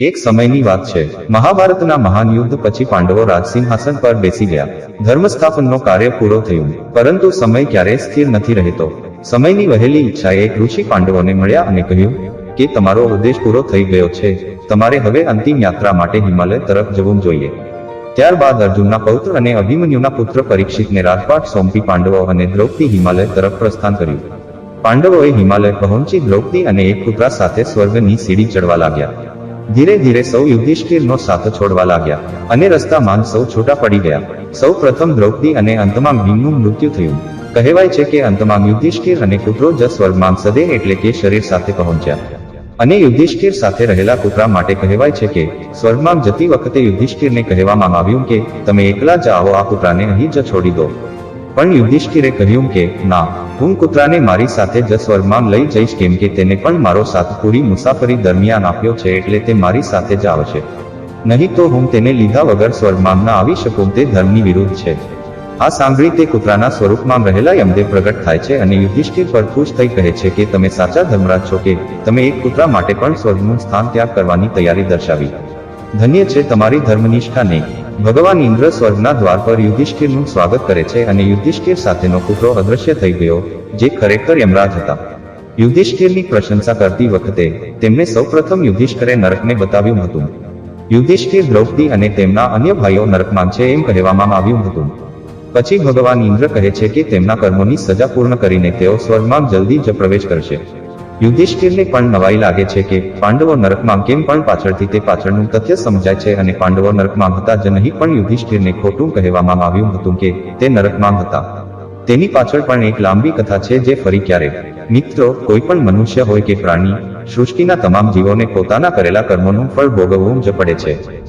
એક સમયની વાત છે. મહાભારતના મહાન યુદ્ધ પછી પાંડવો રાજસિંહાસન પર બેસી ગયા. ધર્મસ્થાપનનો કાર્ય પૂરો થયું. પરંતુ સમય ક્યારેય સ્થિર નથી રહેતો. સમયની વહેલી ઈચ્છાએ એક ઋષિ પાંડવોને મળ્યા અને કહ્યું કે, તમારો ઉદ્દેશ પૂરો થઈ ગયો છે. તમારે હવે અંતિમ યાત્રા માટે હિમાલય તરફ જવું જોઈએ. ત્યારબાદ અર્જુનના પૌત્ર અને અભિમન્યુના પુત્ર પરીક્ષિતને રાજપાટ સોંપી પાંડવો અને દ્રૌપદી હિમાલય તરફ પ્રસ્થાન કર્યું. પાંડવોએ હિમાલય પહોંચી દ્રૌપદી અને એક પુત્રા સાથે સ્વર્ગની સીડી ચડવા લાગ્યા. ધીરે ધીરે સૌ યુધિષ્ઠિરનો સાથ છોડવા લાગ્યા અને રસ્તામાં સૌ છૂટા પડી ગયા. સૌ પ્રથમ દ્રૌપદી અને અંતમાં ભીમનું મૃત્યુ થયું. કહેવાય છે કે અંતમાં યુધિષ્ઠિર અને કૂતરો જ સ્વર્ગમાં સદે એટલે કે શરીર સાથે પહોંચ્યા. અને યુધિષ્ઠિર સાથે રહેલા કૂતરા માટે કહેવાય છે કે સ્વર્ગમાં જતી વખતે યુધિષ્ઠિરને કહેવામાં આવ્યું કે, તમે એકલા જ આવો આ કૂતરાને અહીં જ છોડી દો. પણ યુધિષ્ઠિરે કહ્યું કે, ના હું કૂતરાને મારી સાથે જ સ્વર્ગમાં લઈ જઈશ કેમ કે તેને પણ મારો સાથ પૂરી મુસાફરી દરમિયાન આપ્યો છે એટલે તે મારી સાથે જ આવશે. નહીં તો હું તેને લીધા વગર સ્વર્ગમાં ન આવી શકું તે ધર્મની વિરુદ્ધ છે. આ સાંભળી તે કૂતરાના સ્વરૂપમાં રહેલા યમદેવ પ્રગટ થાય છે અને યુધિષ્ઠિર પર ખુશ થઈ કહે છે કે તમે સાચા ધર્મરાજ છો કે તમે એક કૂતરા માટે પણ સ્વર્ગનું સ્થાન ત્યાગ કરવાની તૈયારી દર્શાવી. ધન્ય છે તમારી ધર્મનિષ્ઠા નહીં. ભગવાન ઇન્દ્ર સ્વર્ગના દ્વાર પર યુધિષ્ઠિરનું સ્વાગત કરે છે અને યુધિષ્ઠિર સાથેનો કૂતરો અદૃશ્ય થઈ ગયો, જે ખરેખર યમરાજ હતા. યુધિષ્ઠિરની પ્રશંસા કરતી વખતે તેમને સૌપ્રથમ યુધિષ્ઠિરે નરકને બતાવ્યું હતું. યુધિષ્ઠિર દ્રૌપદી અને તેમના અન્ય ભાઈઓ નરકમાં છે એમ કહેવામાં આવ્યું હતું. પછી ભગવાન ઇન્દ્ર કહે છે કે તેમના કર્મોની સજા પૂર્ણ કરીને તેઓ સ્વર્ગમાં જલ્દી જ પ્રવેશ કરશે. યુધિષ્ઠિરને પણ નવાઈ લાગે છે કે પાંડવો નરકમાં કેમ પણ પાછળથી તે પાછળનું તથ્ય સમજાય છે અને પાંડવો નરકમાં હતા જ નહીં, પણ યુધિષ્ઠિરને ખોટું કહેવામાં આવ્યું હતું કે તે નરકમાં હતા. તેની પાછળ પણ એક લાંબી કથા છે જે ફરી ક્યારે. મિત્રો, કોઈ પણ મનુષ્ય હોય કે પ્રાણી, સૃષ્ટિના તમામ જીવોને પોતાના કરેલા કર્મોનું ફળ ભોગવવું જ પડે છે.